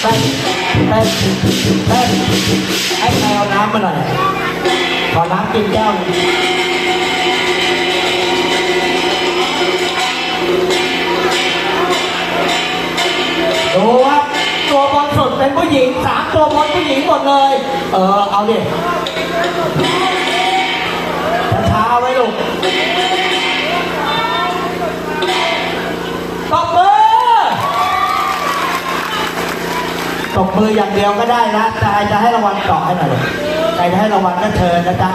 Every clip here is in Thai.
เต้นเต้นเต้นให้ใครเอาน้ำมาหน่อยขอน้ำกินแก้วดูครับตัวบอลสุดเป็นผู้หญิงสามตัวบอลผู้หญิงหมดเลย เออ เอาดิช้าไว้ลูกตบมือ ต บมืออย่างเดียวก็ได้นะแต่ใครจะให้รางวัลเกาะให้หน่อยเลยใครจะให้รางวัลก็เชิญนะจ๊ะ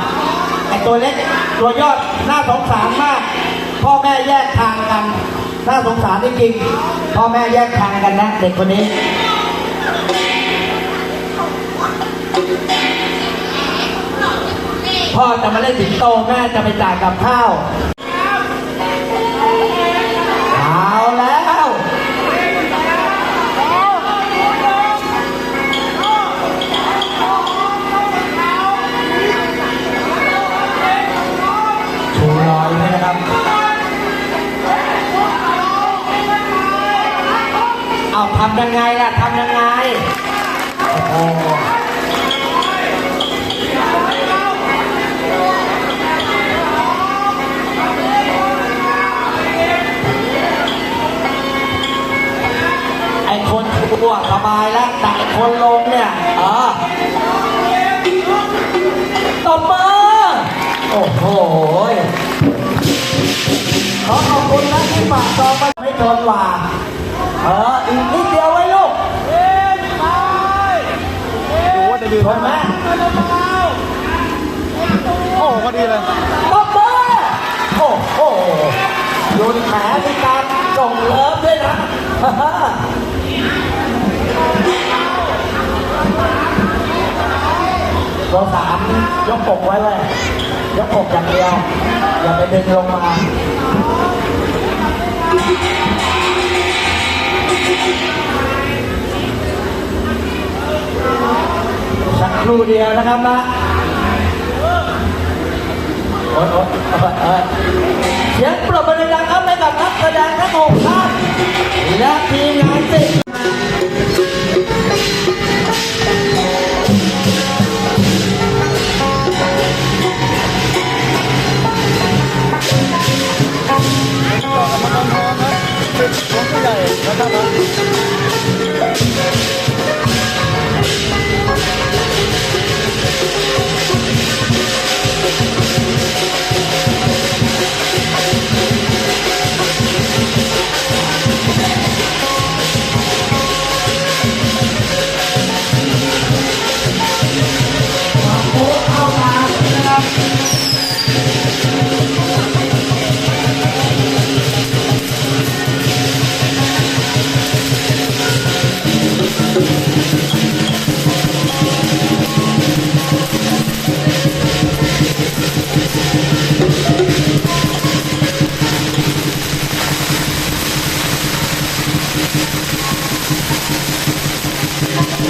ไอตัวเล็กตัวยอดน่าสงสารมาก พ่อแม่แยกทางกันน่าสงสารจริงๆพ่อแม่แยกทางกันนะเด็กคนนี้พ่อจะมาเล่นสิงโตแม่จะไปจ่ายกับข้าว ทำยังไงล่ะทำยังไง โอ้โหไอคนทั่วสบายแล้วแต่ไอคนลงเนี่ยเออตบมือโอ้โหขอขอบคุณนะที่ฝากซองไปไม่ทนว่า เอออีกนิดเดียวไว้ลูกดูว่าจะยืนทนไหมโอ้พอดีเลยตบมือโอ้โหโยนแผลมีการส่งเลิฟด้วยนะตัวสามยกปกไว้เลยยกปกอย่างเดียว อย่าไปดึงลงมา สักครู่เดียวนะครับนะโอ๊ยโอ๊ยโอ๊ยโอ๊ยเสียงปรบมือดังๆครับ เป็นข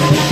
อง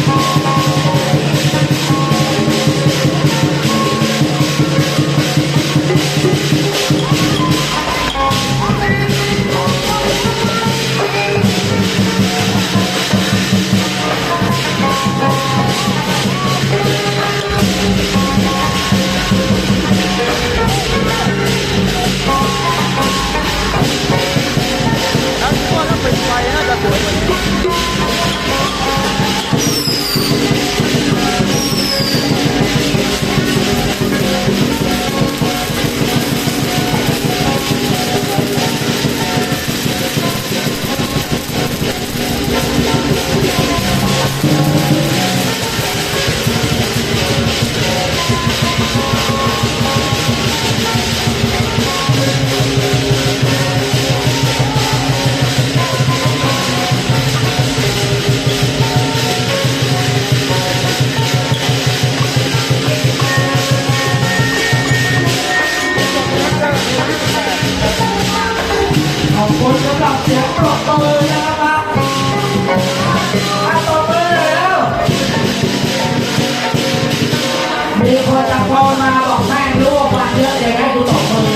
มาบอกแม่รู้ว่าวันเยอะอย่างไรกูตบมือ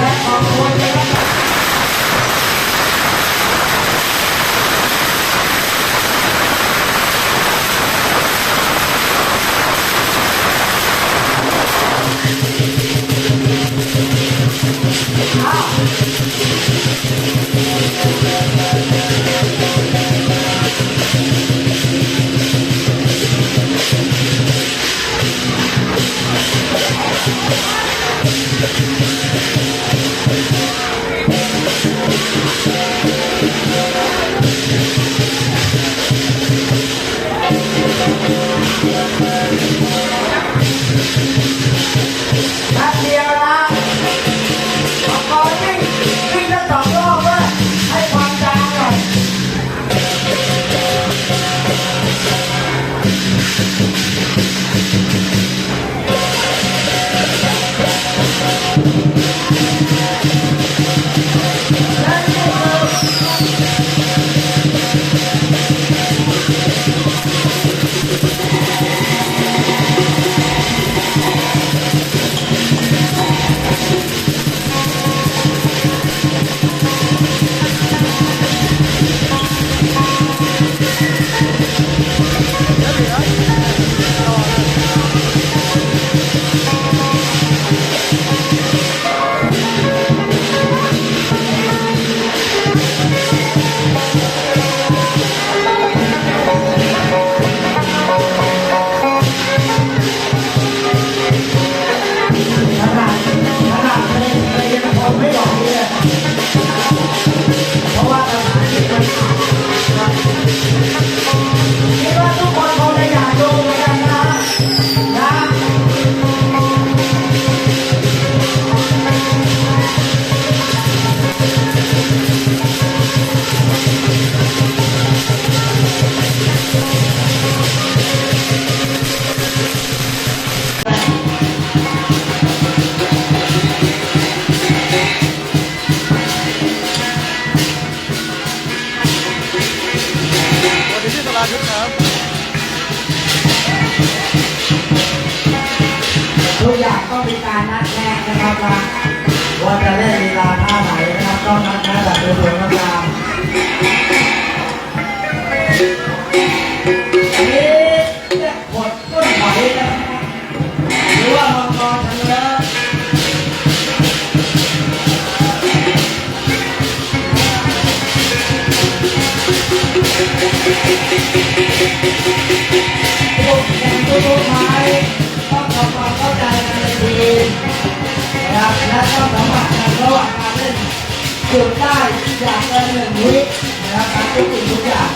และขอบคุณ วัสดีที่ตลาดยุทธครับทุกอย่างต้องมีการนัดแนะนะครับว่าว่าจะเล่นลีลาท่าไหนนะครับต้องนัดแนะแบบสวๆนะครับ ทำความเข้าใจกันในทีมนะครับและต้องสัมผัสกันระหว่างการเล่นจุดได้อย่างละหนึ่งวินะครับการทุกสิ่งทุกอย่าง